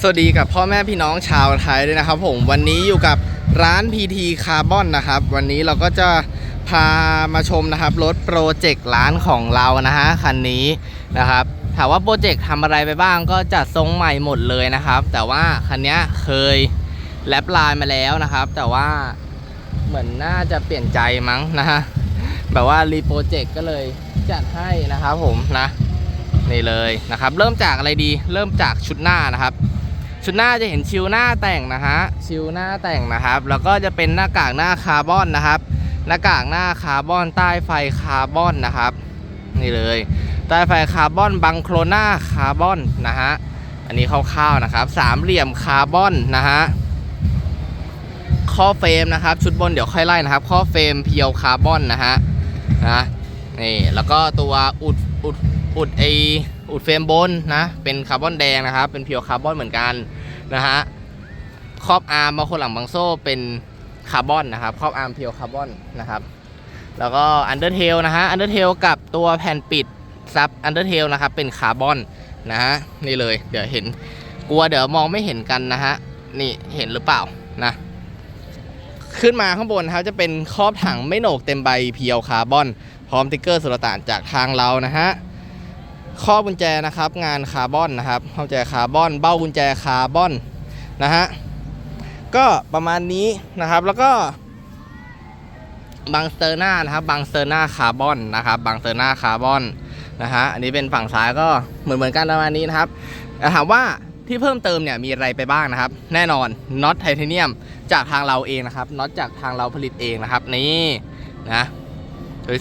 สวัสดีกับพ่อแม่พี่น้องชาวไทยด้วยนะครับ ผมวันนี้อยู่กับร้าน PT Carbon นะครับ วันนี้เราก็จะพามาชมนะครับรถโปรเจกต์ร้านของเรานะฮะคันนี้นะครับถามว่าโปรเจกต์ทำอะไรไปบ้างก็จัดทรงใหม่หมดเลยนะครับ แต่ว่าคันนี้เคยแลปไลน์มาแล้วนะครับ แต่ว่าเหมือนน่าจะเปลี่ยนใจมั้งนะฮะแบบว่ารีโปรเจกต์ก็เลยจัดให้นะครับผมนะนี่เลยนะครับ เริ่มจากอะไรดี เริ่มจากชุดหน้านะครับ ชุดหน้าจะเห็นชิวหน้าแต่งนะฮะชิวหน้าแต่งนะครับ แล้วก็จะเป็นหน้ากากหน้าคาร์บอนนะครับ หน้ากากหน้าคาร์บอนใต้ไฟคาร์บอนนะครับ นี่เลยใต้ไฟคาร์บอนบังโครนาคาร์บอนนะฮะอันนี้คร่าวๆนะครับสามเหลี่ยมคาร์บอนนะฮะข้อเฟรมนะครับ ชุดบนเดี๋ยวค่อยไล่นะครับ ข้อเฟรมเพียวคาร์บอนนะฮะนะนี่แล้วก็ตัวอุดอุดอุดไอ อุดเฟรมบนนะ เป็นคาร์บอนแดงนะครับ เป็นเพียวคาร์บอนเหมือนกันนะฮะ ครอบอาร์มบาคนหลังบางโซ่เป็นคาร์บอนนะครับ ครอบอาร์มเพียวคาร์บอนนะครับ แล้วก็อันเดอร์เทลนะฮะ อันเดอร์เทลกับตัวแผ่นปิดซับอันเดอร์เทลนะครับ เป็นคาร์บอนนะฮะ นี่เลย เดี๋ยวเห็น กลัวเดี๋ยวมองไม่เห็นกันนะฮะ นี่เห็นหรือเปล่านะ ขึ้นมาข้างบนครับจะเป็นครอบถังไม่โหนกเต็มใบเพียวคาร์บอน พร้อมติ๊กเกอร์สุลต่านจากทางเรานะฮะ ข้อกุญแจนะครับ งานคาร์บอนนะครับข้อกุญแจคาร์บอน เบ้ากุญแจคาร์บอนนะฮะก็ประมาณนี้นะครับแล้วก็บางสเตอร์นานะครับบางสเตอร์นาคาร์บอนนะครับบางสเตอร์นาคาร์บอนนะฮะอันนี้เป็นฝั่งซ้ายก็เหมือนเหมือนกันประมาณนี้นะครับถามว่าที่เพิ่มเติมเนี่ยมีอะไรไปบ้างนะครับ แน่นอนน็อตไทเทเนียมจากทางเราเองนะครับน็อตจากทางเราผลิตเองนะครับนี่นะ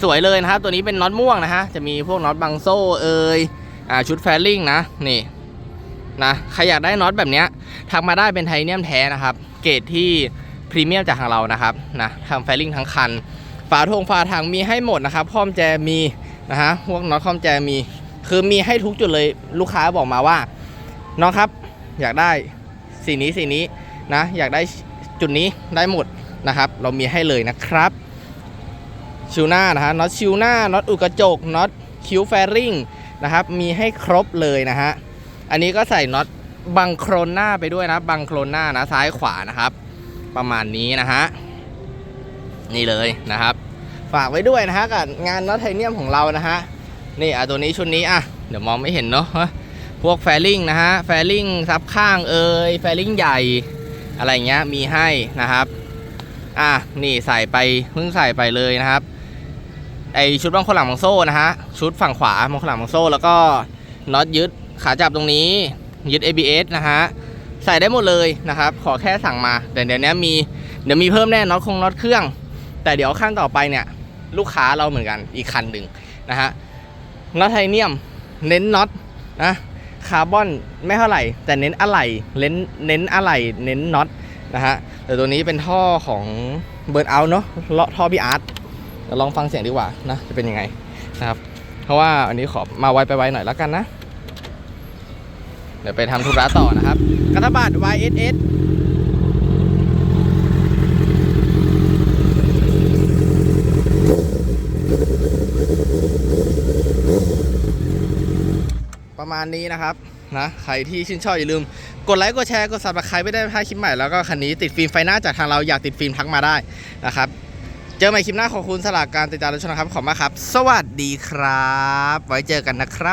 สวยๆเลยนะครับ ตัวนี้เป็นน็อตม่วงนะฮะ จะมีพวกน็อตบังโซ่เอยอ่าชุดแฟลิงนะ นี่นะใครอยากได้น็อตแบบเนี้ยทักมาได้เป็นไทเทเนียมแท้นะครับ เกรดที่พรีเมียมจากทางเรานะครับนะทำแฟลิงทั้งคัน ฝาทงฝาถังมีให้หมดนะครับข้อมแจมีนะฮะพวกน็อตข้อมแจมี คือมีให้ทุกจุดเลยลูกค้าบอกมาว่าน้องครับ อยากได้สีนี้สีนี้นะ อยากได้จุดนี้ได้หมดนะครับ เรามีให้เลยนะครับ ชิวหน้านะฮะน็อตชิวหน้าน็อตอุดกระจกน็อตคิ้วแฟริงนะครับมีให้ครบเลยนะฮะอันนี้ก็ใส่น็อตบังโครนหน้าไปด้วยนะบังโครนหน้านะซ้ายขวานะครับ ประมาณนี้นะฮะนี่เลยนะครับ ฝากไว้ด้วยนะฮะกับงานน็อตไทเนียมของเรานะฮะนี่อะตัวนี้ชุดนี้อะเดี๋ยวมองไม่เห็นเนาะพวกแฟลิงนะฮะแฟลิงซับข้างเอยแฟลิงใหญ่อะไรเงี้ยมีให้นะครับอะนี่ใส่ไปเพิ่งใส่ไปเลยนะครับ ไอชุดบางคนหลังบางโซ่นะฮะ ชุดฝั่งขวาบางคนหลังบางโซ่ แล้วก็น็อตยึดขาจับตรงนี้ ยึด ABS นะฮะ ใส่ได้หมดเลยนะครับ ขอแค่สั่งมา แต่เดี๋ยวนี้มีเดี๋ยวมีเพิ่มแน่น็อตคงน็อตเครื่อง แต่เดี๋ยวขั้นต่อไปเนี่ย ลูกค้าเราเหมือนกันอีกคันหนึ่งนะฮะน็อตไทเนียมเน้นน็อตนะคาร์บอนไม่เท่าไหร่ แต่เน้นอะไหล่เน้นเน้นอะไหล่เน้นน็อตนะฮะแต่ตัวนี้เป็นท่อของเบิร์นเอาเนาะเลาะท่อพี่อาร์ต เดี๋ยวลองฟังเสียงดีกว่านะจะเป็นยังไงนะครับ เพราะว่าอันนี้ขอมาไวไปไวหน่อยแล้วกันนะ เดี๋ยวไปทำธุระต่อนะครับกระบาด YSS ประมาณนี้นะครับนะใครที่ชื่นชอบอย่าลืม กดไลค์กดแชร์กดซับสไครต์ไม่ได้พลาดคลิปใหม่แล้วก็คันนี้ติดฟิล์มไฟหน้าจากทางเราอยากติดฟิล์มทักมาได้นะครับ เจอใหม่คลิปหน้าขอบคุณสลากการติดตามรับชมนะครับ ขอบคุณมากครับ สวัสดีครับ ไว้เจอกันนะครับ